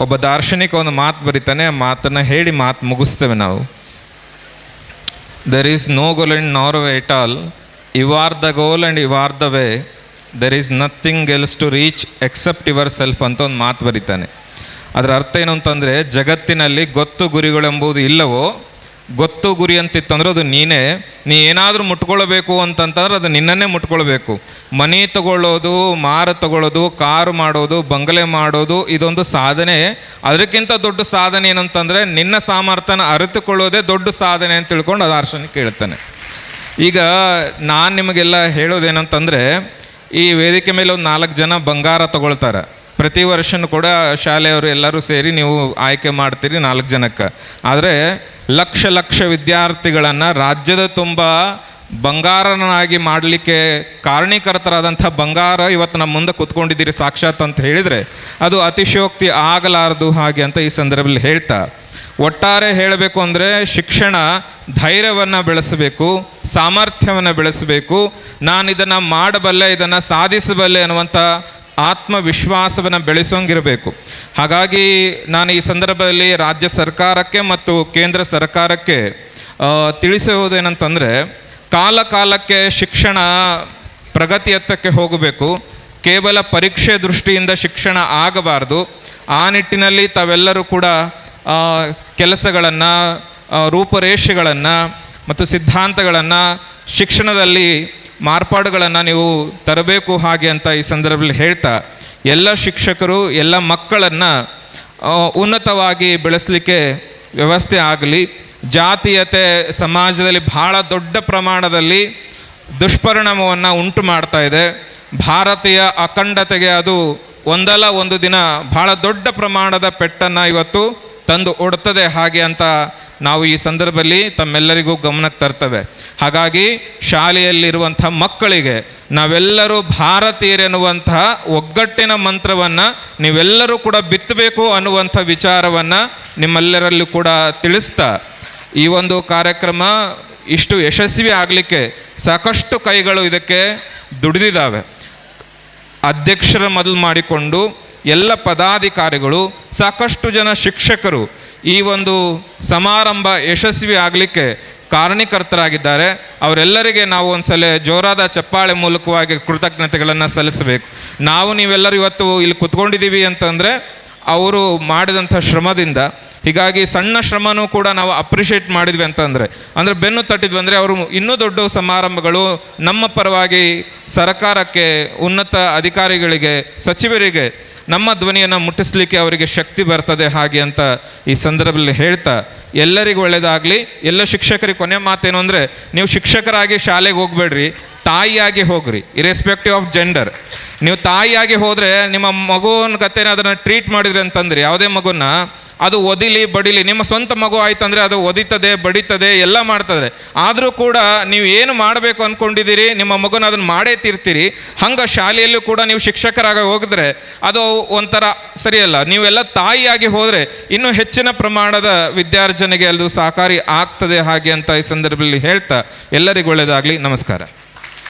ಒಬ್ಬ ದಾರ್ಶನಿಕ ಒಂದು ಮಾತು ಬರಿತಾನೆ, ಆ ಮಾತನ್ನು ಹೇಳಿ ಮಾತು ಮುಗಿಸ್ತೇವೆ ನಾವು. There is no goal and nor way it all you are the goal and you are the way there is nothing else to reach except yourself ಅಂತ ಒಂದು ಮಾತು ಬರಿತಾನೆ. ಅದರ ಅರ್ಥ ಏನು ಅಂತಂದರೆ, ಜಗತ್ತಿನಲ್ಲಿ ಗೊತ್ತು ಗುರಿಗಳೆಂಬುದು ಇಲ್ಲವೋ ಗೊತ್ತು ಗುರಿ ಅಂತಿತ್ತಂದ್ರೆ ಅದು ನೀನೇ. ನೀ ಏನಾದರೂ ಮುಟ್ಕೊಳ್ಬೇಕು ಅಂತಂತಂದ್ರೆ ಅದು ನಿನ್ನನ್ನೇ ಮುಟ್ಕೊಳ್ಬೇಕು. ಮನೆ ತಗೊಳ್ಳೋದು, ಮಾರು ತಗೊಳ್ಳೋದು, ಕಾರು ಮಾಡೋದು, ಬಂಗಲೆ ಮಾಡೋದು ಇದೊಂದು ಸಾಧನೆ. ಅದಕ್ಕಿಂತ ದೊಡ್ಡ ಸಾಧನೆ ಏನಂತಂದರೆ ನಿನ್ನ ಸಾಮರ್ಥ್ಯನ ಅರಿತುಕೊಳ್ಳೋದೇ ದೊಡ್ಡ ಸಾಧನೆ ಅಂತ ತಿಳ್ಕೊಂಡು ಅದು ಅರ್ಶನ ಕೇಳ್ತಾನೆ. ಈಗ ನಾನು ನಿಮಗೆಲ್ಲ ಹೇಳೋದೇನಂತಂದರೆ ಈ ವೇದಿಕೆ ಮೇಲೆ ಒಂದು ನಾಲ್ಕು ಜನ ಬಂಗಾರ ತಗೊಳ್ತಾರೆ. ಪ್ರತಿ ವರ್ಷನೂ ಕೂಡ ಶಾಲೆಯವರು ಎಲ್ಲರೂ ಸೇರಿ ನೀವು ಆಯ್ಕೆ ಮಾಡ್ತೀರಿ ನಾಲ್ಕು ಜನಕ್ಕೆ. ಆದರೆ ಲಕ್ಷ ಲಕ್ಷ ವಿದ್ಯಾರ್ಥಿಗಳನ್ನು ರಾಜ್ಯದ ತುಂಬ ಬಂಗಾರನಾಗಿ ಮಾಡಲಿಕ್ಕೆ ಕಾರಣೀಕರ್ತರಾದಂಥ ಬಂಗಾರ ಇವತ್ತು ನಮ್ಮ ಮುಂದೆ ಕೂತ್ಕೊಂಡಿದ್ದೀರಿ ಸಾಕ್ಷಾತ್ ಅಂತ ಹೇಳಿದರೆ ಅದು ಅತಿಶಯೋಕ್ತಿ ಆಗಲಾರದು ಹಾಗೆ ಅಂತ ಈ ಸಂದರ್ಭದಲ್ಲಿ ಹೇಳ್ತಾ. ಒಟ್ಟಾರೆ ಹೇಳಬೇಕು ಅಂದರೆ ಶಿಕ್ಷಣ ಧೈರ್ಯವನ್ನು ಬೆಳೆಸಬೇಕು, ಸಾಮರ್ಥ್ಯವನ್ನು ಬೆಳೆಸಬೇಕು ನಾನು ಇದನ್ನು ಮಾಡಬಲ್ಲೆ, ಇದನ್ನು ಸಾಧಿಸಬಲ್ಲೆ ಅನ್ನುವಂಥ ಆತ್ಮವಿಶ್ವಾಸವನ್ನು ಬೆಳೆಸೋಂಗಿರಬೇಕು. ಹಾಗಾಗಿ ನಾನು ಈ ಸಂದರ್ಭದಲ್ಲಿ ರಾಜ್ಯ ಸರ್ಕಾರಕ್ಕೆ ಮತ್ತು ಕೇಂದ್ರ ಸರ್ಕಾರಕ್ಕೆ ತಿಳಿಸುವುದೇನಂತಂದರೆ ಕಾಲ ಕಾಲಕ್ಕೆ ಶಿಕ್ಷಣ ಪ್ರಗತಿಯತ್ತಕ್ಕೆ ಹೋಗಬೇಕು. ಕೇವಲ ಪರೀಕ್ಷೆ ದೃಷ್ಟಿಯಿಂದ ಶಿಕ್ಷಣ ಆಗಬಾರ್ದು. ಆ ನಿಟ್ಟಿನಲ್ಲಿ ತಾವೆಲ್ಲರೂ ಕೂಡ ಕೆಲಸಗಳನ್ನು ರೂಪರೇಷೆಗಳನ್ನು ಮತ್ತು ಸಿದ್ಧಾಂತಗಳನ್ನು ಶಿಕ್ಷಣದಲ್ಲಿ ಮಾರ್ಪಾಡುಗಳನ್ನು ನೀವು ತರಬೇಕು ಹಾಗೆ ಅಂತ ಈ ಸಂದರ್ಭದಲ್ಲಿ ಹೇಳ್ತಾ, ಎಲ್ಲ ಶಿಕ್ಷಕರು, ಎಲ್ಲ ಮಕ್ಕಳನ್ನು ಉನ್ನತವಾಗಿ ಬೆಳೆಸಲಿಕ್ಕೆ ವ್ಯವಸ್ಥೆ ಆಗಲಿ. ಜಾತೀಯತೆ ಸಮಾಜದಲ್ಲಿ ಬಹಳ ದೊಡ್ಡ ಪ್ರಮಾಣದಲ್ಲಿ ದುಷ್ಪರಿಣಾಮವನ್ನು ಉಂಟು ಮಾಡ್ತಾ ಇದೆ. ಭಾರತೀಯ ಅಖಂಡತೆಗೆ ಅದು ಒಂದಲ್ಲ ಒಂದು ದಿನ ಬಹಳ ದೊಡ್ಡ ಪ್ರಮಾಣದ ಪೆಟ್ಟನ್ನು ಇವತ್ತು ತಂದು ಒಡ್ತದೆ ಹಾಗೆ ಅಂತ ನಾವು ಈ ಸಂದರ್ಭದಲ್ಲಿ ತಮ್ಮೆಲ್ಲರಿಗೂ ಗಮನಕ್ಕೆ ತರ್ತವೆ. ಹಾಗಾಗಿ ಶಾಲೆಯಲ್ಲಿರುವಂಥ ಮಕ್ಕಳಿಗೆ ನಾವೆಲ್ಲರೂ ಭಾರತೀಯರೆನ್ನುವಂತಹ ಒಗ್ಗಟ್ಟಿನ ಮಂತ್ರವನ್ನು ನೀವೆಲ್ಲರೂ ಕೂಡ ಬಿತ್ತಬೇಕು ಅನ್ನುವಂಥ ವಿಚಾರವನ್ನು ನಿಮ್ಮೆಲ್ಲರಲ್ಲೂ ಕೂಡ ತಿಳಿಸ್ತಾ. ಈ ಒಂದು ಕಾರ್ಯಕ್ರಮ ಇಷ್ಟು ಯಶಸ್ವಿ ಆಗಲಿಕ್ಕೆ ಸಾಕಷ್ಟು ಕೈಗಳು ಇದಕ್ಕೆ ದುಡಿದಿದ್ದಾವೆ. ಅಧ್ಯಕ್ಷರ ಮೊದಲು ಮಾಡಿಕೊಂಡು ಎಲ್ಲ ಪದಾಧಿಕಾರಿಗಳು, ಸಾಕಷ್ಟು ಜನ ಶಿಕ್ಷಕರು ಈ ಒಂದು ಸಮಾರಂಭ ಯಶಸ್ವಿ ಆಗಲಿಕ್ಕೆ ಕಾರಣೀಕರ್ತರಾಗಿದ್ದಾರೆ. ಅವರೆಲ್ಲರಿಗೆ ನಾವು ಒಂದ್ಸಲ ಜೋರಾದ ಚಪ್ಪಾಳೆ ಮೂಲಕವಾಗಿ ಕೃತಜ್ಞತೆಗಳನ್ನು ಸಲ್ಲಿಸಬೇಕು. ನಾವು ನೀವೆಲ್ಲರೂ ಇವತ್ತು ಇಲ್ಲಿ ಕುತ್ಕೊಂಡಿದ್ದೀವಿ ಅಂತಂದರೆ, ಅವರು ಮಾಡಿದಂಥ ಶ್ರಮದಿಂದ ಹೀಗಾಗಿ ಸಣ್ಣ ಶ್ರಮನೂ ಕೂಡ ನಾವು ಅಪ್ರಿಷಿಯೇಟ್ ಮಾಡಿದ್ವಿ ಅಂತಂದರೆ. ಅಂದರೆ ಬೆನ್ನು ತಟ್ಟಿದ್ವಿ ಅಂದರೆ ಅವರು ಇನ್ನೂ ದೊಡ್ಡ ಸಮಾರಂಭಗಳು ನಮ್ಮ ಪರವಾಗಿ ಸರ್ಕಾರಕ್ಕೆ ಉನ್ನತ ಅಧಿಕಾರಿಗಳಿಗೆ, ಸಚಿವರಿಗೆ ನಮ್ಮ ಧ್ವನಿಯನ್ನು ಮುಟ್ಟಿಸ್ಲಿಕ್ಕೆ ಅವರಿಗೆ ಶಕ್ತಿ ಬರ್ತದೆ ಹಾಗೆ ಅಂತ ಈ ಸಂದರ್ಭದಲ್ಲಿ ಹೇಳ್ತಾ, ಎಲ್ಲರಿಗೂ ಒಳ್ಳೆಯದಾಗಲಿ ಎಲ್ಲ ಶಿಕ್ಷಕರಿಗೆ ಕೊನೆ ಮಾತೇನು ಅಂದರೆ, ನೀವು ಶಿಕ್ಷಕರಾಗಿ ಶಾಲೆಗೆ ಹೋಗಬೇಡ್ರಿ, ತಾಯಿಯಾಗಿ ಹೋಗ್ರಿ ಇರೆಸ್ಪೆಕ್ಟಿವ್ ಆಫ್ ಜೆಂಡರ್ ನೀವು ತಾಯಿಯಾಗಿ ಹೋದರೆ ನಿಮ್ಮ ಮಗುವಿನ ಕತೆನ ಅದನ್ನು ಟ್ರೀಟ್ ಮಾಡಿದ್ರಿ ಅಂತಂದ್ರೆ, ಯಾವುದೇ ಮಗುನ ಅದು ಒದಿಲಿ ಬಡಿಲಿ, ನಿಮ್ಮ ಸ್ವಂತ ಮಗು ಆಯ್ತಂದ್ರೆ ಅದು ಒದಿತದೆ, ಬಡಿತದೆ, ಎಲ್ಲ ಮಾಡ್ತದೆ. ಆದರೂ ಕೂಡ ನೀವು ಏನು ಮಾಡಬೇಕು ಅಂದ್ಕೊಂಡಿದ್ದೀರಿ ನಿಮ್ಮ ಮಗುನ ಅದನ್ನು ಮಾಡೇ ತೀರ್ತೀರಿ. ಹಂಗೆ ಶಾಲೆಯಲ್ಲೂ ಕೂಡ ನೀವು ಶಿಕ್ಷಕರಾಗಿ ಹೋಗಿದ್ರೆ ಅದು ಒಂಥರ ಸರಿಯಲ್ಲ. ನೀವೆಲ್ಲ ತಾಯಿಯಾಗಿ ಹೋದರೆ ಇನ್ನೂ ಹೆಚ್ಚಿನ ಪ್ರಮಾಣದ ವಿದ್ಯಾರ್ಜನೆಗೆ ಅದು ಸಹಕಾರಿ ಆಗ್ತದೆ ಹಾಗೆ ಅಂತ ಈ ಸಂದರ್ಭದಲ್ಲಿ ಹೇಳ್ತಾ ಎಲ್ಲರಿಗೂ ಒಳ್ಳೆಯದಾಗಲಿ. ನಮಸ್ಕಾರ.